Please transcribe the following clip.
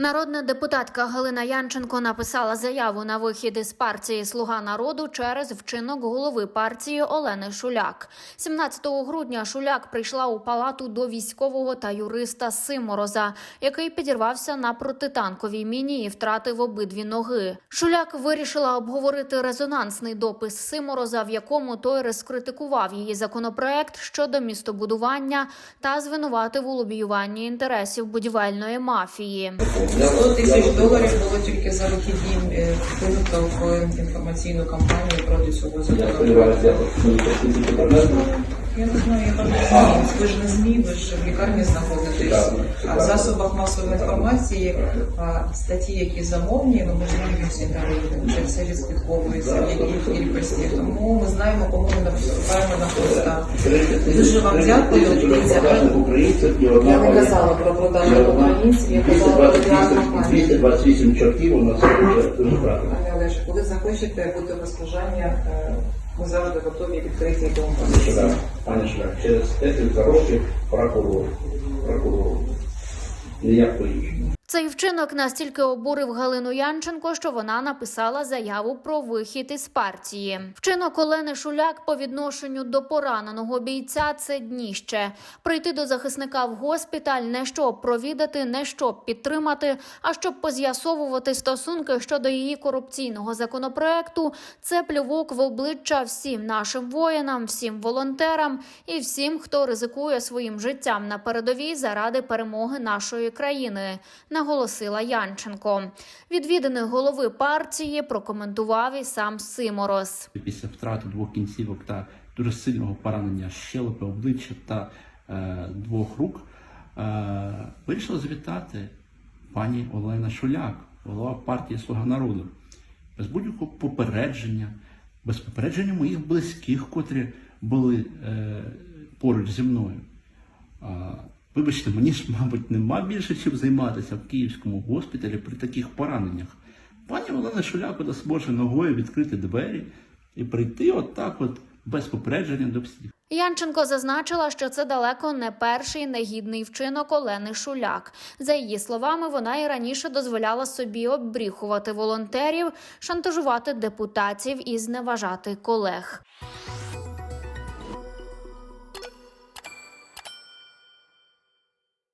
Народна депутатка Галина Янченко написала заяву на вихід із партії Слуга народу через вчинок голови партії Олени Шуляк. 17 грудня Шуляк прийшла у палату до військового та юриста Симороза, який підірвався на протитанковій міні і втратив обидві ноги. Шуляк вирішила обговорити резонансний допис Симороза, в якому той розкритикував її законопроект щодо містобудування та звинуватив у лобіюванні інтересів будівельної мафії. 100 тисяч доларів було тільки за вихідні е, вкинуто в інформаційну кампанію проти цього законопроекту. Я не знаю, я там не знаю. Ви ж не ЗМІ, ви ж в лікарні знаходитесь. А в засобах масової інформації а, статті, які замовні, ну ми ж всі там, це все відслідковується, в якій кількості. Тому ми знаємо, кому ми наступаємо на поста. Дуже вам дякую. Дивіться, Я не казала про продажу українців, я казала про реальну 228 чортів у нас дуже, дуже правильно. Пане Олеже, коли захочете бути е, ми завжди готові відкриті до Шуляк, пане Шуляк, через декілька років прокурор, прокурор. Ніяк по-іншому. Цей вчинок настільки обурив Галину Янченко, що вона написала заяву про вихід із партії. Вчинок Олени Шуляк по відношенню до пораненого бійця це дніще. Прийти до захисника в госпіталь не щоб провідати, не щоб підтримати, а щоб поз'ясовувати стосунки щодо її корупційного законопроекту. Це плювок в обличчя всім нашим воїнам, всім волонтерам і всім, хто ризикує своїм життям на передовій заради перемоги нашої країни наголосила Янченко. Відвіданих голови партії прокоментував і сам Симороз. після втрати двох кінцівок та дуже сильного поранення щелепи, обличчя та е, двох рук, е, вирішила завітати пані Олена Шуляк, голова партії Слуга народу, без будь-якого попередження, без попередження моїх близьких, котрі були е, поруч зі мною. Вибачте, мені ж, мабуть, нема більше чим займатися в київському госпіталі при таких пораненнях. Пані Олена Шуляк дасть може ногою відкрити двері і прийти отак, от без попередження до всіх. Янченко зазначила, що це далеко не перший негідний вчинок Олени Шуляк. За її словами, вона і раніше дозволяла собі оббріхувати волонтерів, шантажувати депутатів і зневажати колег.